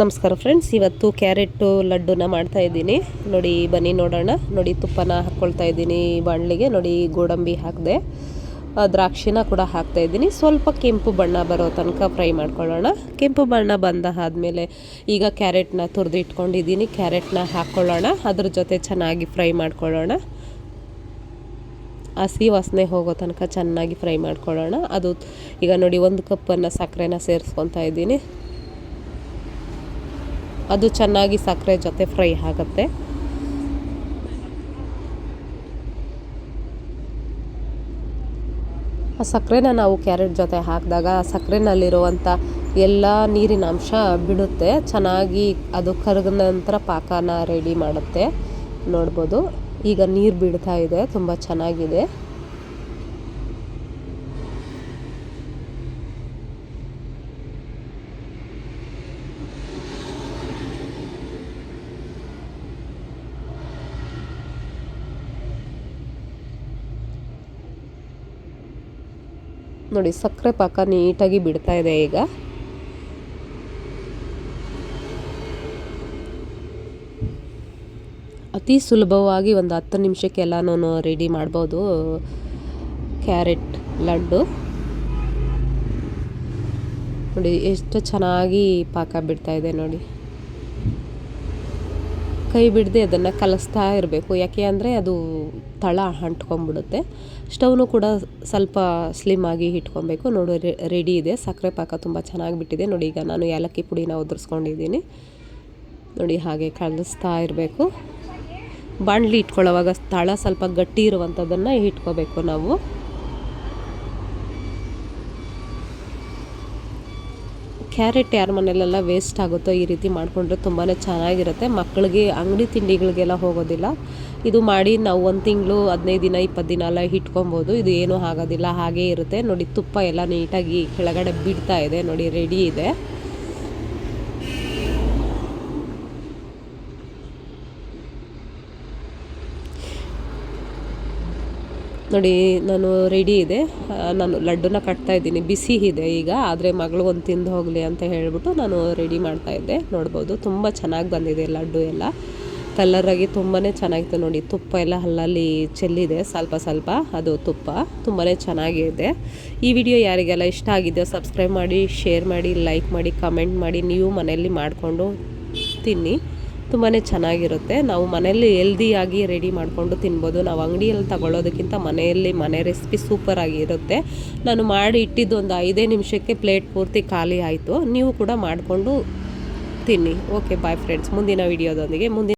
ನಮಸ್ಕಾರ ಫ್ರೆಂಡ್ಸ್ ಇವತ್ತು ಕ್ಯಾರೆಟು ಲಡ್ಡುನ ಮಾಡ್ತಾ ಇದ್ದೀನಿ. ನೋಡಿ, ಬನ್ನಿ ನೋಡೋಣ. ನೋಡಿ, ತುಪ್ಪನ ಹಾಕ್ಕೊಳ್ತಾ ಇದ್ದೀನಿ ಬಾಣಲಿಗೆ. ನೋಡಿ, ಗೋಡಂಬಿ ಹಾಕಿದೆ. ದ್ರಾಕ್ಷಿನ ಕೂಡ ಹಾಕ್ತಾ ಇದ್ದೀನಿ. ಸ್ವಲ್ಪ ಕೆಂಪು ಬಣ್ಣ ಬರೋ ತನಕ ಫ್ರೈ ಮಾಡ್ಕೊಳ್ಳೋಣ. ಕೆಂಪು ಬಣ್ಣ ಬಂದ ಆದಮೇಲೆ ಈಗ ಕ್ಯಾರೆಟ್ನ ತುರಿದು ಇಟ್ಕೊಂಡಿದ್ದೀನಿ. ಕ್ಯಾರೆಟ್ನ ಹಾಕ್ಕೊಳ್ಳೋಣ. ಅದ್ರ ಜೊತೆ ಚೆನ್ನಾಗಿ ಫ್ರೈ ಮಾಡ್ಕೊಳ್ಳೋಣ. ಹಸಿ ವಾಸನೆ ಹೋಗೋ ತನಕ ಚೆನ್ನಾಗಿ ಫ್ರೈ ಮಾಡ್ಕೊಳ್ಳೋಣ. ಅದು ಈಗ ನೋಡಿ, ಒಂದು ಕಪ್ಪನ್ನು ಸಕ್ಕರೆನ ಸೇರಿಸ್ಕೊತಾ ಇದ್ದೀನಿ. ಅದು ಚೆನ್ನಾಗಿ ಸಕ್ಕರೆ ಜೊತೆ ಫ್ರೈ ಆಗುತ್ತೆ. ಆ ಸಕ್ಕರೆನ ನಾವು ಕ್ಯಾರೆಟ್ ಜೊತೆ ಹಾಕಿದಾಗ ಆ ಸಕ್ಕರೆನಲ್ಲಿರುವಂಥ ಎಲ್ಲ ನೀರಿನ ಅಂಶ ಬಿಡುತ್ತೆ. ಚೆನ್ನಾಗಿ ಅದು ಕರಗಿದ ನಂತರ ಪಾಕನ ರೆಡಿ ಮಾಡುತ್ತೆ. ನೋಡ್ಬೋದು. ಈಗ ನೀರು ಬಿಡ್ತಾ ಇದೆ. ತುಂಬ ಚೆನ್ನಾಗಿದೆ. ನೋಡಿ, ಸಕ್ಕರೆ ಪಾಕ ನೀಟಾಗಿ ಬಿಡ್ತಾ ಇದೆ ಈಗ. ಅತಿ ಸುಲಭವಾಗಿ ಒಂದು ಹತ್ತು ನಿಮಿಷಕ್ಕೆಲ್ಲನೂ ರೆಡಿ ಮಾಡ್ಬೋದು. ಕ್ಯಾರೆಟ್ ಲಡ್ಡು. ನೋಡಿ, ಎಷ್ಟು ಚೆನ್ನಾಗಿ ಪಾಕ ಬಿಡ್ತಾ ಇದೆ ನೋಡಿ. ಕೈ ಬಿಡದೆ ಅದನ್ನು ಕಲಿಸ್ತಾ ಇರಬೇಕು. ಯಾಕೆ ಅಂದರೆ ಅದು ತಳ ಅಂಟ್ಕೊಂಡ್ಬಿಡುತ್ತೆ ಸ್ಟವ್ನು ಕೂಡ ಸ್ವಲ್ಪ ಸ್ಲಿಮ್ ಆಗಿ ಇಟ್ಕೊಬೇಕು. ನೋಡು ರೆಡಿ ಇದೆ. ಸಕ್ಕರೆ ಪಾಕ ತುಂಬ ಚೆನ್ನಾಗಿ ಬಿಟ್ಟಿದೆ ನೋಡಿ, ಈಗ ನಾನು ಏಲಕ್ಕಿ ಪುಡಿನ ಉದುರಿಸ್ಕೊಂಡಿದ್ದೀನಿ. ನೋಡಿ, ಹಾಗೆ ಕಲಿಸ್ತಾ ಇರಬೇಕು. ಬಾಣಲಿ ಇಟ್ಕೊಳ್ಳೋವಾಗ ತಳ ಸ್ವಲ್ಪ ಗಟ್ಟಿ ಇರುವಂಥದ್ದನ್ನು ಇಟ್ಕೋಬೇಕು ನಾವು. ಕ್ಯಾರೆಟ್ ಯಾರ ಮನೆಯಲ್ಲೆಲ್ಲ ವೇಸ್ಟ್ ಆಗುತ್ತೋ ಈ ರೀತಿ ಮಾಡಿಕೊಂಡ್ರೆ ತುಂಬಾ ಚೆನ್ನಾಗಿರುತ್ತೆ. ಮಕ್ಕಳಿಗೆ ಅಂಗಡಿ ತಿಂಡಿಗಳಿಗೆಲ್ಲ ಹೋಗೋದಿಲ್ಲ. ಇದು ಮಾಡಿ ನಾವು ಒಂದು ತಿಂಗಳು, ಹದಿನೈದು ದಿನ, ಇಪ್ಪತ್ತು ದಿನ ಎಲ್ಲ ಇಟ್ಕೊಬೋದು. ಇದು ಏನೂ ಆಗೋದಿಲ್ಲ. ಹಾಗೇ ಇರುತ್ತೆ. ನೋಡಿ ತುಪ್ಪ ಎಲ್ಲ ನೀಟಾಗಿ ಕೆಳಗಡೆ ಬಿಡ್ತಾ ಇದೆ. ನೋಡಿ ರೆಡಿ ಇದೆ. ನೋಡಿ, ನಾನು ರೆಡಿ ಇದೆ. ನಾನು ಲಡ್ಡುನ ಕಟ್ತಾ ಇದ್ದೀನಿ. ಬಿಸಿ ಇದೆ ಈಗ, ಆದರೆ ಮಗಳು ಒಂದು ತಿಂದು ಹೋಗಲಿ ಅಂತ ಹೇಳಿಬಿಟ್ಟು ನಾನು ರೆಡಿ ಮಾಡ್ತಾ ಇದ್ದೆ. ನೋಡ್ಬೋದು, ತುಂಬ ಚೆನ್ನಾಗಿ ಬಂದಿದೆ ಲಡ್ಡು ಎಲ್ಲ. ಕಲರಾಗಿ ತುಂಬಾ ಚೆನ್ನಾಗಿತ್ತು ನೋಡಿ. ತುಪ್ಪ ಎಲ್ಲ ಹಲ್ಲಲ್ಲಿ ಚೆಲ್ಲಿದೆ, ಸ್ವಲ್ಪ ಸ್ವಲ್ಪ. ಅದು ತುಪ್ಪ ತುಂಬಾ ಚೆನ್ನಾಗಿದೆ. ಈ ವಿಡಿಯೋ ಯಾರಿಗೆಲ್ಲ ಇಷ್ಟ ಆಗಿದೆಯೋ ಸಬ್ಸ್ಕ್ರೈಬ್ ಮಾಡಿ ಶೇರ್ ಮಾಡಿ ಲೈಕ್ ಮಾಡಿ ಕಮೆಂಟ್ ಮಾಡಿ, ನೀವು ಮನೆಯಲ್ಲಿ ಮಾಡಿಕೊಂಡು ತಿನ್ನಿ. ತುಂಬಾ ಚೆನ್ನಾಗಿರುತ್ತೆ. ನಾವು ಮನೆಯಲ್ಲಿ ಹೆಲ್ದಿಯಾಗಿ ರೆಡಿ ಮಾಡಿಕೊಂಡು ತಿನ್ಬೋದು. ನಾವು ಅಂಗಡಿಯಲ್ಲಿ ತಗೊಳ್ಳೋದಕ್ಕಿಂತ ಮನೆಯಲ್ಲಿ ಮನೆ ರೆಸಿಪಿ ಸೂಪರ್ ಆಗಿರುತ್ತೆ. ನಾನು ಮಾಡಿ ಇಟ್ಟಿದ್ದು ಒಂದು ಐದೇ ನಿಮಿಷಕ್ಕೆ ಪ್ಲೇಟ್ ಪೂರ್ತಿ ಖಾಲಿ ಆಯಿತು. ನೀವು ಕೂಡ ಮಾಡಿಕೊಂಡು ತಿನ್ನಿ. ಓಕೆ ಬಾಯ್ ಫ್ರೆಂಡ್ಸ್ ಮುಂದಿನ ವಿಡಿಯೋದೊಂದಿಗೆ ಮುಂದಿನ